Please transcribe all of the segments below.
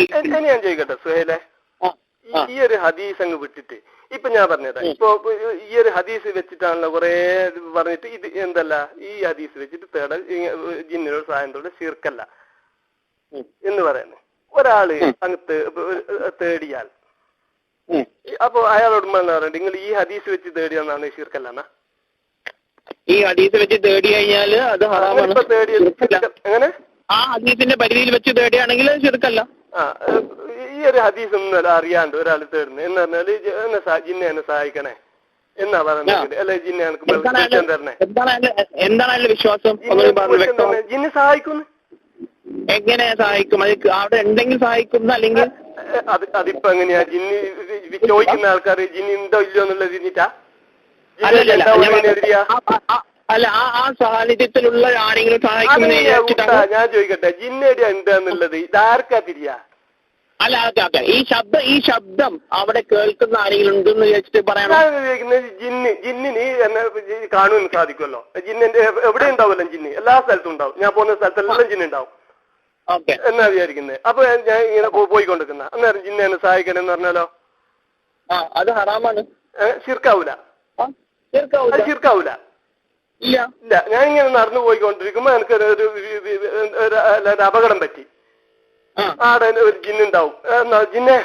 ഇനി ഞാൻ ചോദിക്കട്ടെ സുഹേലെ? ഈ- ഒരു ഹദീസ് അങ്ങ് വിട്ടിട്ട് ഇപ്പൊ ഞാൻ പറഞ്ഞതാ ഇപ്പൊ ഈ ഒരു ഹദീസ് വെച്ചിട്ടാണല്ലോ കുറെ പറഞ്ഞിട്ട് ഇത് എന്തല്ല ഈ ഹദീസ് വെച്ചിട്ട് തേട ജിന്നിനോട് സഹായത്തോട് ശീർക്കല്ല. എന്ന് പറയുന്നത് ഒരാൾ. അങ്ങ് തേടിയാൽ. അപ്പൊ അയാളോട് പറഞ്ഞു പറയുന്നത് നിങ്ങൾ ഈ ഹദീസ് വെച്ച് തേടിയെന്നാണ് ശീർക്കല്ല ഈ ഹദീസ് വെച്ച് തേടി കഴിഞ്ഞാൽ അത് ഹറാമാണ്. അങ്ങനെ ശിർക്കല്ല. ആ ഹദീസിന്റെ പരിധിയിൽ വെച്ച് തേടിയാണെങ്കിൽ ഏഹ്, ഈ ഒരു ഹദീസ് ഒന്നും അറിയാണ്ട് ഒരാൾ തരുന്നു എന്ന് പറഞ്ഞാൽ എന്നെ ജിന്നെ എന്നെ സഹായിക്കണേ. എന്നാ പറയുന്നത്? അല്ലെ ജിന്നെ എനിക്ക് തരണേ? എന്താണ് വിശ്വാസം? ജിന്നെ സഹായിക്കുന്നു? എങ്ങനെ സഹായിക്കും? അത് അവിടെ എന്തെങ്കിലും സഹായിക്കുന്ന അല്ലെങ്കിൽ അത് അതിപ്പോ എങ്ങനെയാ? ജിന്നി ചോദിക്കുന്ന ആൾക്കാർ ജിന്നി ഉണ്ടോ ഇല്ലയോ എന്നുള്ളത് ആ- അല്ല ആ ആ സാന്നിധ്യത്തിലുള്ള ആരെങ്കിലും സഹായിക്കുമെന്ന് അതെങ്ങനെയാ ഞാൻ ചോദിക്കട്ടെ ജിന്നേടി എന്താന്നുള്ളത്? ഇതാർക്കാ തിരിയാ? അല്ല ഓക്കെ ഓക്കെ ഈ ശബ്ദം ഈ ശബ്ദം അവിടെ കേൾക്കുന്ന ആരെങ്കിലും ഉണ്ടെന്ന് വിചാരിച്ചിട്ട് പറയാം ജിന്ന് ജിന്നിന് എന്നെ കാണുവാൻ സാധിക്കുമല്ലോ ജിന്നിന്റെ എവിടെ ഉണ്ടാവുമല്ലോ ജിന്ന് എല്ലാ സ്ഥലത്തും ഉണ്ടാവും ഞാൻ പോകുന്ന സ്ഥലത്തെല്ലാം ജിന്ന് ഉണ്ടാവും എന്നാ വിചാരിക്കുന്നത് അപ്പൊ ഞാൻ ഇങ്ങനെ പോയി പോയിക്കൊണ്ടിരിക്കുന്ന അന്നേരം ജിന്നെ എന്നെ സഹായിക്കണം എന്ന് പറഞ്ഞാലോ ആ അത് ഹറാമാണ് ചിർക്കാവൂല ശിർക്കാവൂല ഇല്ല ഇല്ല ഞാൻ ഇങ്ങനെ നടന്നു പോയിക്കൊണ്ടിരിക്കുമ്പോ എനിക്ക് ഒരു അപകടം പറ്റി ആടെ ഒരു ജിന്നുണ്ടാവും എന്നാ ജിന്നെ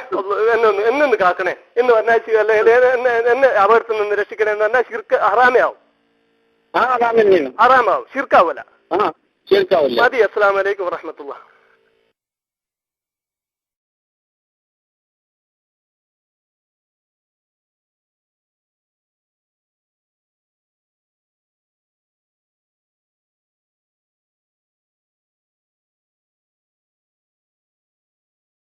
എന്നെ ഒന്ന് എന്നെ ഒന്ന് കാക്കണേ. എന്ന് പറഞ്ഞാൽ അല്ലെ എന്നെ അപകടത്തിൽ നിന്ന് രക്ഷിക്കണേ എന്ന് പറഞ്ഞാൽ ശിർക്ക് ഹറാമയാവും. ഹറാമാവും. ശിർക്കാവൂല. ആ തീർക്കാവൂല മതി അസ്സലാമലൈക്കും വറഹമത്തുള്ള